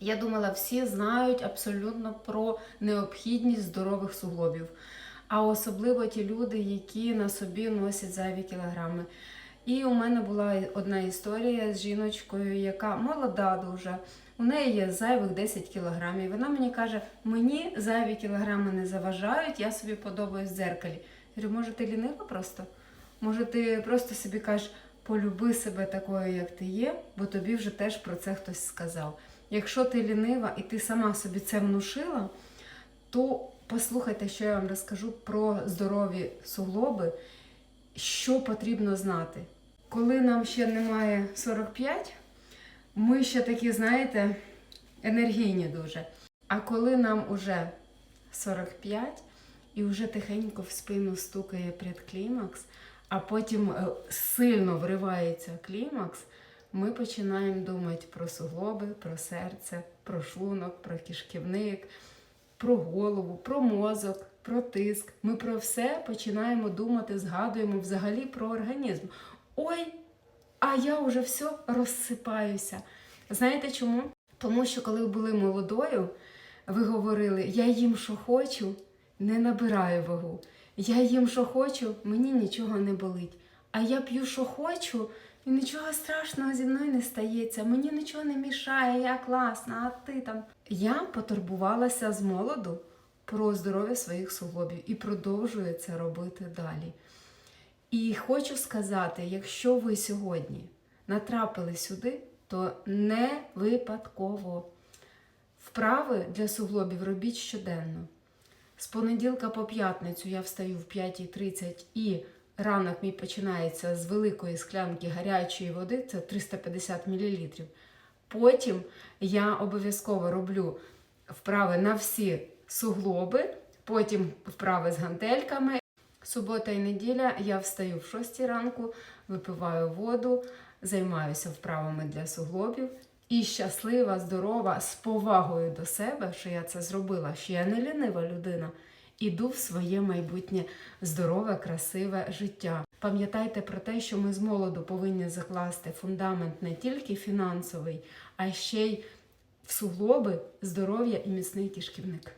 Я думала, всі знають абсолютно про необхідність здорових суглобів, а особливо ті люди, які на собі носять зайві кілограми. І у мене була одна історія з жіночкою, яка молода дуже. У неї є зайвих 10 кілограмів. Вона мені каже: мені зайві кілограми не заважають, я собі подобаюсь в дзеркалі. Я говорю, може, ти лінива просто? Може, ти просто собі кажеш, полюби себе такою, як ти є, бо тобі вже теж про це хтось сказав. Якщо ти лінива і ти сама собі це внушила, то послухайте, що я вам розкажу про здорові суглоби, що потрібно знати. Коли нам ще немає 45, ми ще такі, знаєте, енергійні дуже. А коли нам уже 45 і вже тихенько в спину стукає предклімакс, а потім е, сильно вривається клімакс, ми починаємо думати про суглоби, про серце, про шлунок, про кишківник, про голову, про мозок, про тиск. Ми про все починаємо думати, згадуємо взагалі про організм. Ой, а я вже все розсипаюся. Знаєте чому? Тому що коли ви були молодою, ви говорили, я їм, що хочу, не набираю вагу. Я їм, що хочу, мені нічого не болить. А я п'ю, що хочу, і нічого страшного зі мною не стається. Мені нічого не мішає, я класна, а ти там. Я потурбувалася з молоду про здоров'я своїх суглобів і продовжую це робити далі. І хочу сказати, якщо ви сьогодні натрапили сюди, то не випадково. Вправи для суглобів робіть щоденно. З понеділка по п'ятницю я встаю в 5.30 і ранок мій починається з великої склянки гарячої води, це 350 мл. Потім я обов'язково роблю вправи на всі суглоби, потім вправи з гантельками. Субота і неділя я встаю в 6 ранку, випиваю воду, займаюся вправами для суглобів. І щаслива, здорова, з повагою до себе, що я це зробила, що я не лінива людина, іду в своє майбутнє здорове, красиве життя. Пам'ятайте про те, що ми з молоду повинні закласти фундамент не тільки фінансовий, а ще й в суглоби, здоров'я і міцний кишківник.